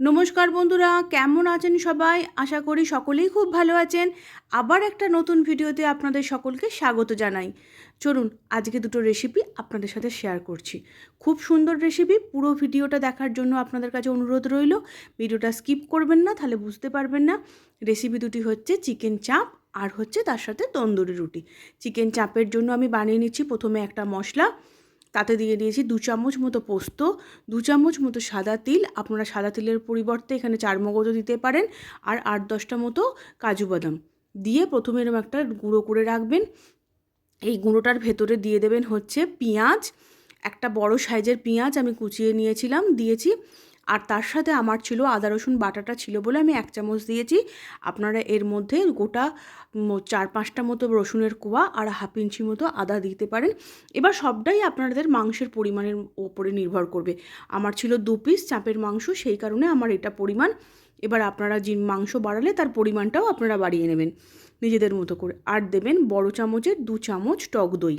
নমস্কার বন্ধুরা, কেমন আছেন সবাই? আশা করি সকলেই খুব ভালো আছেন। আবার একটা নতুন ভিডিওতে আপনাদের সকলকে স্বাগত জানাই। চলুন, আজকে দুটো রেসিপি আপনাদের সাথে শেয়ার করছি। খুব সুন্দর রেসিপি পুরো ভিডিওটা দেখার জন্য আপনাদের কাছে অনুরোধ রইল। ভিডিওটা স্কিপ করবেন না, তাহলে বুঝতে পারবেন না। রেসিপি দুটি হচ্ছে চিকেন চাপ আর হচ্ছে তার সাথে তন্দুরি রুটি। চিকেন চাপের জন্য আমি বানিয়ে নিচ্ছি প্রথমে একটা মশলা। তাতে দিয়ে দিয়েছি দু চামচ মতো পোস্ত, দু চামচ মতো সাদা তিল, আপনারা সাদা তিলের পরিবর্তে এখানে চারমগজও দিতে পারেন, আর আট দশটা মতো কাজু বাদাম। দিয়ে প্রথমে এরকম একটা গুঁড়ো করে রাখবেন। এই গুঁড়োটার ভেতরে দিয়ে দেবেন হচ্ছে পেঁয়াজ, একটা বড় সাইজের পেঁয়াজ আমি কুচিয়ে নিয়েছিলাম, দিয়েছি। আর তার সাথে আমার ছিল আদা, রসুন বাটাটা ছিল বলে আমি এক চামচ দিয়েছি। আপনারা এর মধ্যে গোটা চার পাঁচটা মতো রসুনের কোয়া আর হাফ ইঞ্চি মতো আদা দিতে পারেন। এবার সবটাই আপনাদের মাংসের পরিমাণের ওপরে নির্ভর করবে। আমার ছিল দু পিস চাপের মাংস, সেই কারণে আমার এটা পরিমাণ। এবার আপনারা যে মাংস বাড়ালে তার পরিমাণটাও আপনারা বাড়িয়ে নেবেন নিজেদের মতো করে। আর দেবেন বড় চামচের দু চামচ টক দই।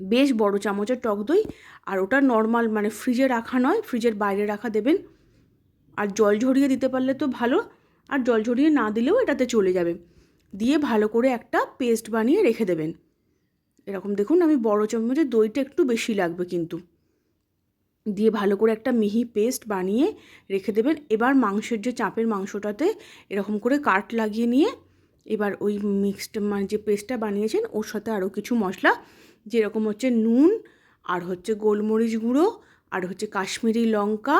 বেশ বড় চামচের টক দই আর ওটা নর্মাল মানে ফ্রিজে রাখা নয় ফ্রিজের বাইরে রাখা দেবেন। আর জল ঝরিয়ে দিতে পারলে তো ভালো, আর জল ঝরিয়ে না দিলেও এটাতে চলে যাবে। দিয়ে ভালো করে একটা পেস্ট বানিয়ে রেখে দেবেন। এরকম দেখুন আমি বড় চামচের দইটা একটু বেশি লাগবে কিন্তু। দিয়ে ভালো করে একটা মিহি পেস্ট বানিয়ে রেখে দেবেন। এবার মাংসের যে চাপের মাংসটাতে এরকম করে কাট লাগিয়ে নিয়ে এবার ওই মিক্সড মানে যে পেস্টটা বানিয়েছেন, ওর সাথে আরও কিছু মশলা যেরকম হচ্ছে নুন, আর হচ্ছে গোলমরিচ গুঁড়ো, আর হচ্ছে কাশ্মীরি লঙ্কা,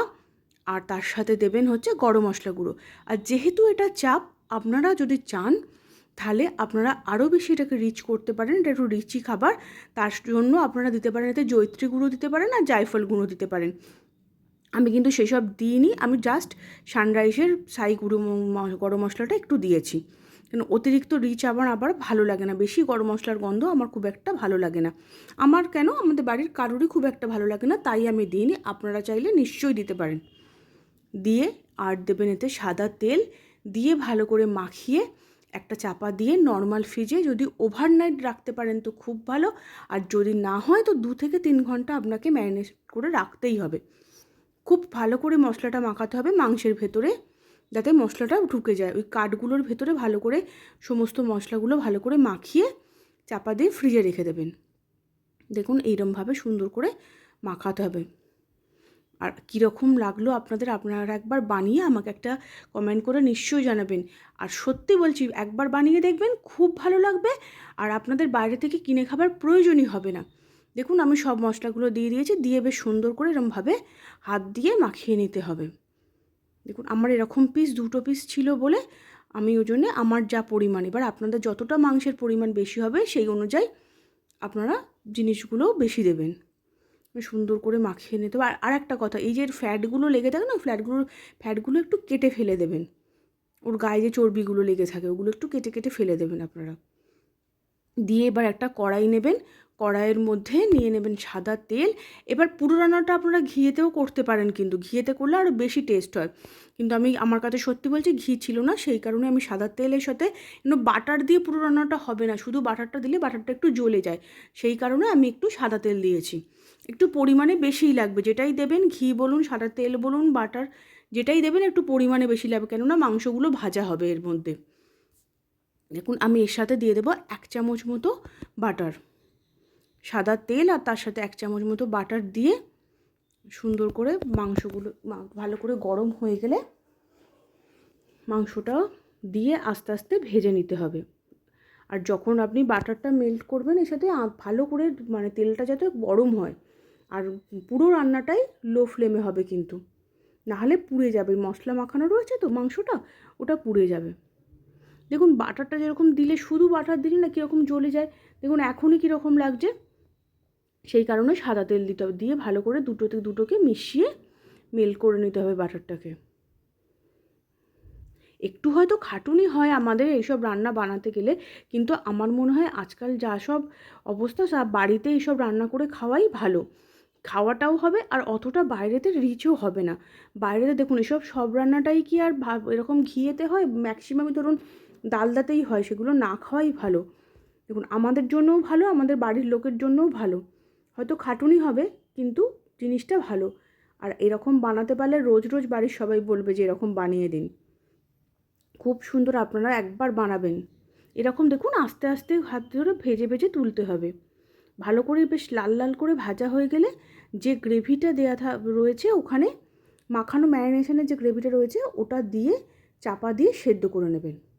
আর তার সাথে দেবেন হচ্ছে গরম মশলা গুঁড়ো। আর যেহেতু এটা চাপ, আপনারা যদি চান, তাহলে আপনারা আরও বেশি এটাকে রিচ করতে পারেন, এটা একটু রিচি খাবার। তার জন্য আপনারা দিতে পারেন এতে জৈত্রী গুঁড়ো দিতে পারেন আর জায়ফল গুঁড়ো দিতে পারেন। আমি কিন্তু সেসব দিইনি, আমি জাস্ট সানরাইসের সাই গুঁড়ো গরম মশলাটা একটু দিয়েছি। কেন অতিরিক্ত রিচ আমার আবার ভালো লাগে না। বেশি গরম মশলার গন্ধ আমার খুব একটা ভালো লাগে না। আমার কেন? আমাদের বাড়ির কারোরই খুব একটা ভালো লাগে না, তাই আমি দিইনি। আপনারা চাইলে নিশ্চয়ই দিতে পারেন। দিয়ে আর দেবেন এতে সাদা তেল। দিয়ে ভালো করে মাখিয়ে একটা চাপা দিয়ে নর্মাল ফ্রিজে যদি ওভারনাইট রাখতে পারেন তো খুব ভালো। আর যদি না হয় তো দু থেকে তিন ঘণ্টা আপনাকে ম্যারিনেট করে রাখতেই হবে। খুব ভালো করে মশলাটা মাখাতে হবে মাংসের ভেতরে। যাতে মশলাটা ঢুকে যায়। ওই কাঠগুলোর ভেতরে ভালো করে সমস্ত মশলাগুলো ভালো করে মাখিয়ে চাপা দিয়ে ফ্রিজে রেখে দেবেন। দেখুন, এইরমভাবে সুন্দর করে মাখাতে হবে। আর কীরকম লাগল আপনাদের, আপনারা একবার বানিয়ে আমাকে একটা কমেন্ট করে নিশ্চয়ই জানাবেন। আর সত্যি বলছি, একবার বানিয়ে দেখবেন খুব ভালো লাগবে, আর আপনাদের বাইরে থেকে কিনে খাবার প্রয়োজনই হবে না। দেখুন, আমি সব মশলাগুলো দিয়ে দিয়েছি, দিয়ে বেশ সুন্দর করে এরমভাবে হাত দিয়ে মাখিয়ে নিতে হবে। দেখুন, আমার এরকম পিস দুটো পিস ছিল বলে আমি ওই জন্যে আমার যা পরিমাণ, এবার আপনাদের যতটা মাংসের পরিমাণ বেশি হবে সেই অনুযায়ী আপনারা জিনিসগুলো বেশি দেবেন। সুন্দর করে মাখিয়ে নিতে হবে। আর একটা কথা, এই যে ফ্যাটগুলো লেগে থাকে না ফ্যাটগুলো ফ্যাটগুলো একটু কেটে ফেলে দেবেন। ওর গায়ে যে চর্বিগুলো লেগে থাকে, ওগুলো একটু কেটে কেটে ফেলে দেবেন আপনারা। দিয়ে এবার একটা কড়াই নেবেন। কড়াইয়ের মধ্যে নিয়ে নেবেন সাদা তেল। এবার পুরো রান্নাটা আপনারা ঘিয়েতেও করতে পারেন কিন্তু। ঘিয়েতে করলে আরও বেশি টেস্ট হয়। কিন্তু আমি, আমার কাছে সত্যি বলছি ঘি ছিল না, সেই কারণে আমি সাদা তেলের সাথে কিন্তু বাটার দিয়ে পুরো রান্নাটা হবে না। শুধু বাটারটা দিলে বাটারটা একটু জ্বলে যায়। সেই কারণে আমি একটু সাদা তেল দিয়েছি। একটু পরিমাণে বেশিই লাগবে। যেটাই দেবেন ঘি বলুন, সাদা তেল বলুন বাটার যেটাই দেবেন একটু পরিমাণে বেশি লাগবে। কেননা মাংসগুলো ভাজা হবে এর মধ্যে। দেখুন, আমি এর সাথে দিয়ে দেবো এক চামচ মতো বাটার। সাদা তেল আর তার সাথে এক চামচ মতো বাটার দিয়ে সুন্দর করে মাংসগুলো ভালো করে গরম হয়ে গেলে মাংসটা দিয়ে আস্তে আস্তে ভেজে নিতে হবে। আর যখন আপনি বাটারটা মেল্ট করবেন, এর সাথে ভালো করে মানে তেলটা যাতে গরম হয়। আর পুরো রান্নাটাই লো ফ্লেমে হবে কিন্তু। নাহলে পুড়ে যাবে। মশলা মাখানো রয়েছে তো মাংসটা, ওটা পুড়ে যাবে। দেখুন বাটারটা যেরকম দিলে, শুধু বাটার দিলে না কীরকম জ্বলে যায়, দেখুন এখনই কীরকম লাগছে। সেই কারণে সাদা তেল দিতে হবে, দিয়ে ভালো করে দুটোতে দুটোকে মিশিয়ে মেল করে নিতে হবে বাটারটাকে। একটু হয়তো খাটুনি হয় আমাদের এইসব রান্না বানাতে গেলে, কিন্তু আমার মনে হয় আজকাল যা সব অবস্থা সব বাড়িতে এইসব রান্না করে খাওয়াই ভালো। খাওয়াটাও হবে আর অতটা বাইরেতে রিচও হবে না। বাইরেতে দেখুন এসব সব রান্নাটাই কি আর এরকম ঘিয়েতে হয়? ম্যাক্সিমামই ধরুন ডালদাতেই হয়, সেগুলো না খাওয়াই ভালো। দেখুন, আমাদের জন্যও ভালো, আমাদের বাড়ির লোকের জন্যও ভালো। হয়তো খাটুনি হবে, কিন্তু জিনিসটা ভালো। আর এরকম বানাতে পারলে রোজ রোজ বাড়ির সবাই বলবে যে, এরকম বানিয়ে দিন। খুব সুন্দর আপনারা একবার বানাবেন। এরকম দেখুন, আস্তে আস্তে হাত ধরে ভেজে ভেজে তুলতে হবে। ভালো করে বেশ লাল লাল করে ভাজা হয়ে গেলে যে গ্রেভিটা দেওয়া রয়েছে ওখানে মাখানো ম্যারিনেশনের যে গ্রেভিটা রয়েছে, ওটা দিয়ে চাপা দিয়ে সেদ্ধ করে নেবেন।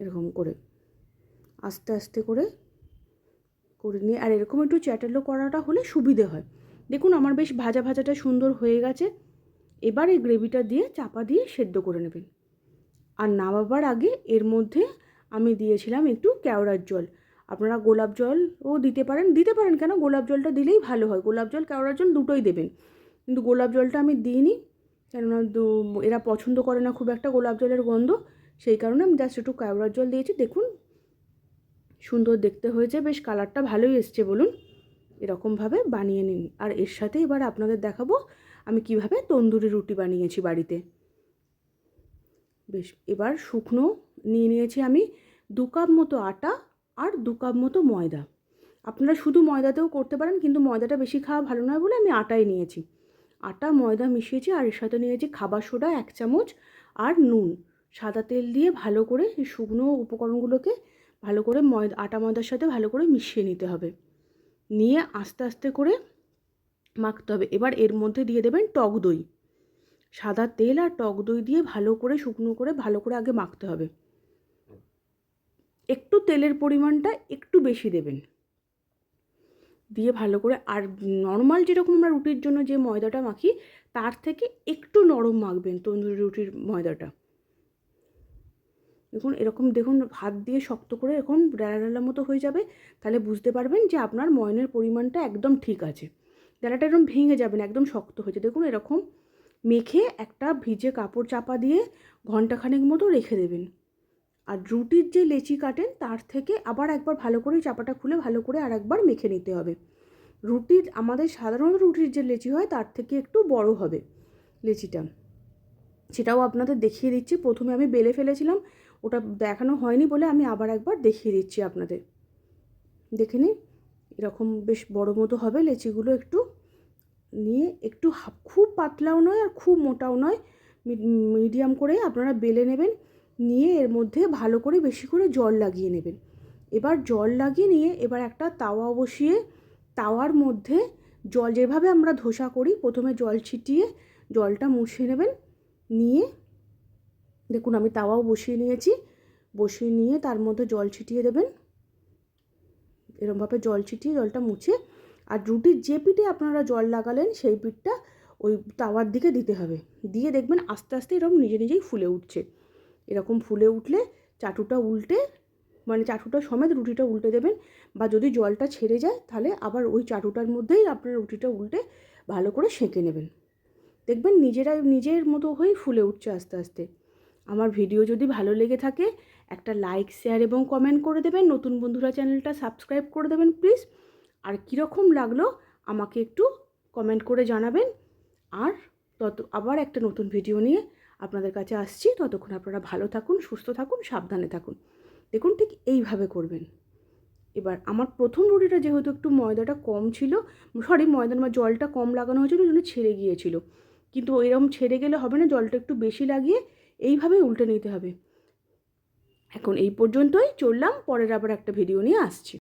এরকম করে। আস্তে আস্তে করে করে নিয়ে, আর এরকম একটু চ্যাটালো করাটা হলে সুবিধে হয়। দেখুন, আমার বেশ ভাজা, ভাজাটা সুন্দর হয়ে গেছে। এবার এই গ্রেভিটা দিয়ে চাপা দিয়ে সেদ্ধ করে নেবেন। আর নামাবার আগে এর মধ্যে আমি দিয়েছিলাম একটু কেওড়ার জল। আপনারা গোলাপ জলও দিতে পারেন। দিতে পারেন কেন? গোলাপ জলটা দিলেই ভালো হয়। গোলাপ জল, কেওড়ার জল দুটোই দেবেন। কিন্তু গোলাপ জলটা আমি দিইনি। কেননা এরা পছন্দ করে না খুব একটা গোলাপ জলের গন্ধ। সেই কারণে আমি জাস্ট একটু কেওড়ার জল দিয়েছি। দেখুন, সুন্দর দেখতে হয়েছে, বেশ কালারটা ভালোই এসছে বলুন। এরকমভাবে বানিয়ে নিন। আর এর সাথে এবার আপনাদের দেখাবো আমি কীভাবে তন্দুরি রুটি বানিয়েছি বাড়িতে। বেশ, এবার শুকনো নিয়ে নিয়েছি আমি দু কাপ মতো আটা আর দু কাপ মতো ময়দা। আপনারা শুধু ময়দাতেও করতে পারেন, কিন্তু ময়দাটা বেশি খাওয়া ভালো নয় বলে আমি আটাই নিয়েছি। আটা, ময়দা মিশিয়েছি, আর এর সাথে নিয়েছি খাবার সোডা এক চামচ আর নুন। সাদা তেল দিয়ে ভালো করে এই শুকনো উপকরণগুলোকে ভালো করে ময়দা আটা ময়দার সাথে ভালো করে মিশিয়ে নিতে হবে। নিয়ে আস্তে আস্তে করে মাখতে হবে। এবার এর মধ্যে দিয়ে দেবেন টক দই। সাদা তেল আর টক দই দিয়ে ভালো করে শুকনো করে ভালো করে আগে মাখতে হবে। একটু তেলের পরিমাণটা একটু বেশি দেবেন। দিয়ে ভালো করে আর নর্মাল যেরকম আমরা রুটির জন্য যে ময়দাটা মাখি, তার থেকে একটু নরম মাখবেন তন্দুরি রুটির ময়দাটা। দেখুন, এরকম দেখুন, হাত দিয়ে শক্ত করে এরকম ডেলা মতো হয়ে যাবে, তাহলে বুঝতে পারবেন যে আপনার ময়নের পরিমাণটা একদম ঠিক আছে। ডেলাটা এরকম ভেঙে যাবে না, একদম শক্ত হয়েছে দেখুন, এরকম মেখে একটা ভিজে কাপড় চাপা দিয়ে ঘন্টাখানেক মতো রেখে দেবেন। আর রুটির যে লেচি কাটেন, তার থেকে আবার একবার ভালো করে চাপাটা খুলে ভালো করে আর একবার মেখে নিতে হবে। রুটির, আমাদের সাধারণত রুটির যে লেচি হয়, তার থেকে একটু বড় হবে লেচিটা। সেটাও আপনাদের দেখিয়ে দিচ্ছি। প্রথমে আমি বেলে ফেলেছিলাম ওটা দেখানো হয়নি বলে আমি আবার একবার দেখিয়ে দিচ্ছি আপনাদের। দেখে নিন, এরকম বেশ বড় মতো হবে, লেচিগুলো একটু নিয়ে একটু খুব পাতলাও নয় আর খুব মোটাও নয়। মিডিয়াম করে আপনারা বেলে নেবেন, নিয়ে এর মধ্যে ভালো করে বেশি করে জল লাগিয়ে নেবেন। এবার জল লাগিয়ে নিয়ে এবার একটা তাওয়া বসিয়ে, তাওয়ার মধ্যে জল যেভাবে আমরা ধোসা করি, প্রথমে জল ছিটিয়ে জলটা মুছিয়ে নেবেন, নিয়ে দেখুন, আমি তাওয়াও বসিয়ে নিয়েছি। বসিয়ে নিয়ে তার মধ্যে জল ছিটিয়ে দেবেন। এরমভাবে জল ছিটিয়ে জলটা মুছে। আর রুটির যে পিঠে আপনারা জল লাগালেন, সেই পিঠটা ওই তাওয়ার দিকে দিতে হবে। দিয়ে দেখবেন আস্তে আস্তে এরকম নিজে নিজেই ফুলে উঠছে। এরকম ফুলে উঠলে চাটুটা উল্টে মানে চাটুটা সমেত রুটিটা উল্টে দেবেন। বা যদি জলটা ছেড়ে যায়, তাহলে আবার ওই চাটুটার মধ্যেই আপনার রুটিটা উল্টে ভালো করে সেঁকে নেবেন। দেখবেন নিজেরা নিজের মতো হয়েই ফুলে উঠছে আস্তে আস্তে। আমার ভিডিও যদি ভালো লেগে থাকে, একটা লাইক শেয়ার এবং কমেন্ট করে দেবেন। নতুন বন্ধুরা চ্যানেলটা সাবস্ক্রাইব করে দেবেন প্লিজ আর কীরকম লাগল আমাকে একটু কমেন্ট করে জানাবেন। আর তত, আবার একটা নতুন ভিডিও নিয়ে আপনাদের কাছে আসছি। ততক্ষণ আপনারা ভালো থাকুন, সুস্থ থাকুন, সাবধানে থাকুন। দেখুন ঠিক এইভাবে করবেন। এবার আমার প্রথম রুটিটা যেহেতু একটু ময়দাটা কম ছিল সরি ময়দার বা জলটা কম লাগানো হয়েছিল, ওই জন্য ছেড়ে গিয়েছিল। কিন্তু এরকম ছেড়ে গেলে হবে না, জলটা একটু বেশি লাগিয়ে এইভাবে উল্টে নিতে হবে। এখন এই পর্যন্তই চললাম পরের আবার একটা ভিডিও নিয়ে আসছি।